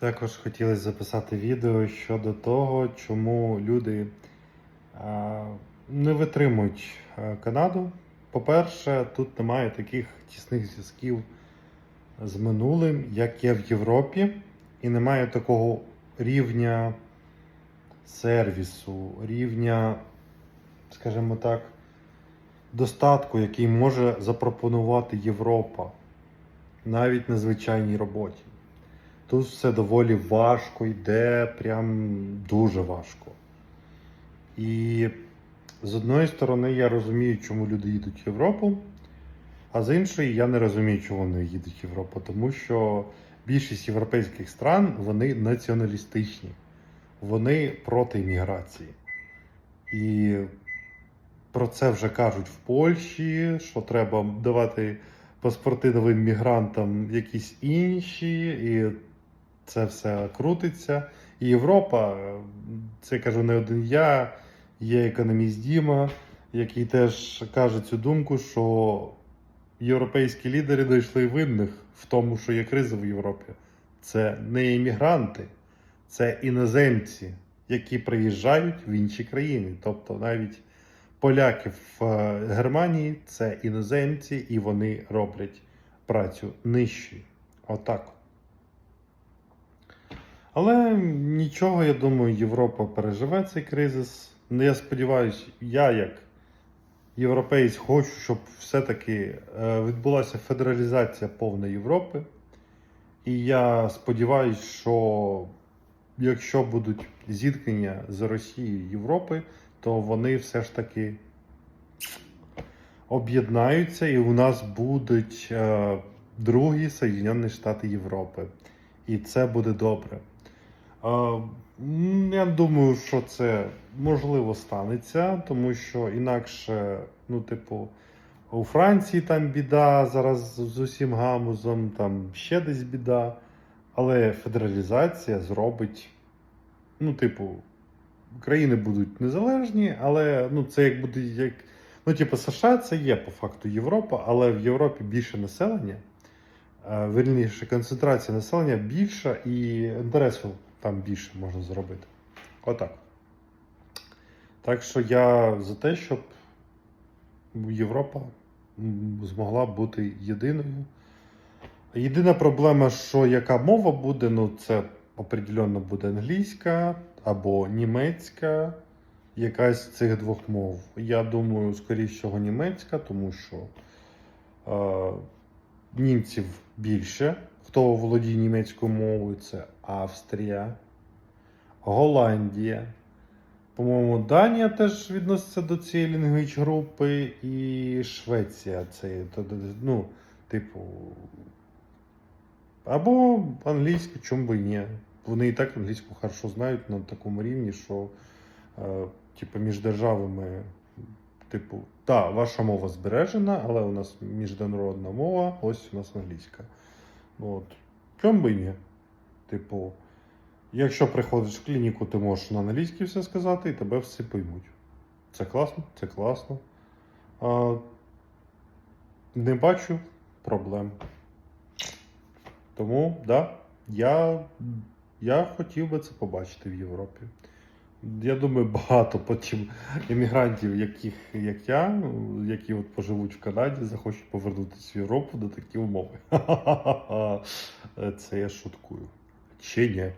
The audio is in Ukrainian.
Також хотілося записати відео щодо того, чому люди не витримують Канаду. По-перше, тут немає таких тісних зв'язків з минулим, як є в Європі, і немає такого рівня сервісу, рівня, скажімо так, достатку, який може запропонувати Європа навіть на звичайній роботі. Тут все доволі важко йде, прям дуже важко. І з одної сторони, я розумію, чому люди їдуть в Європу, а з іншої, я не розумію, чому вони їдуть в Європу, тому що більшість європейських стран вони націоналістичні, вони проти імміграції. І про це вже кажуть в Польщі, що треба давати паспорти новим мігрантам якісь інші, і це все крутиться. І Європа, це кажу не один я, є економіст Діма, який теж каже цю думку, що європейські лідери знайшли винних в тому, що є криза в Європі. Це не іммігранти, це іноземці, які приїжджають в інші країни. Тобто навіть поляки в е, Германії це іноземці, і вони роблять працю нижчою. Отак. Але нічого, я думаю, Європа переживе цей кризис. Ну, Я сподіваюся, я як європейць хочу, щоб все-таки е, відбулася федералізація повної Європи. І я сподіваюся, що якщо будуть зіткнення з Росією Європи, то вони все ж таки об'єднаються, і у нас будуть е, другі Соєдинені Штати Європи. І це буде добре. Я думаю, що це можливо станеться, тому що інакше, ну, типу, у Франції там біда зараз з усім гамузом, там ще десь біда. Але федералізація зробить, ну, типу, країни будуть незалежні, але ну, це як буде як. Ну, типу, США це є по факту Європа, але в Європі більше населення, е, вірніше, концентрація населення більша і інтересу там більше можна зробити. Отак. Так що я за те, щоб Європа змогла бути єдиною. Єдина проблема, що яка мова буде, ну це определенно буде англійська або німецька, якась з цих двох мов. Я думаю, скоріше німецька, тому що е, німців більше. Хто володіє німецькою мовою, це Австрія, Голландія. По-моєму, Данія теж відноситься до цієї лінгвіч групи, і Швеція. Це ну, типу. Або англійську, чому би ні. Вони і так англійську хорошо знають на такому рівні, що е, типу, між державами, типу, так, ваша мова збережена, але у нас міжнародна мова, ось у нас англійська. Ну, От. Чому би ні? Типу, якщо приходиш в клініку, ти можеш на англійській все сказати і тебе всі поймуть. Це класно, це класно. А, не бачу проблем. Тому, да, я, я хотів би це побачити в Європі. Я думаю, багато потім іммігрантів, яких, як я, ну, які от поживуть в Канаді, захочуть повернутися в Європу до такі умови. Це я шуткую. Чи ні?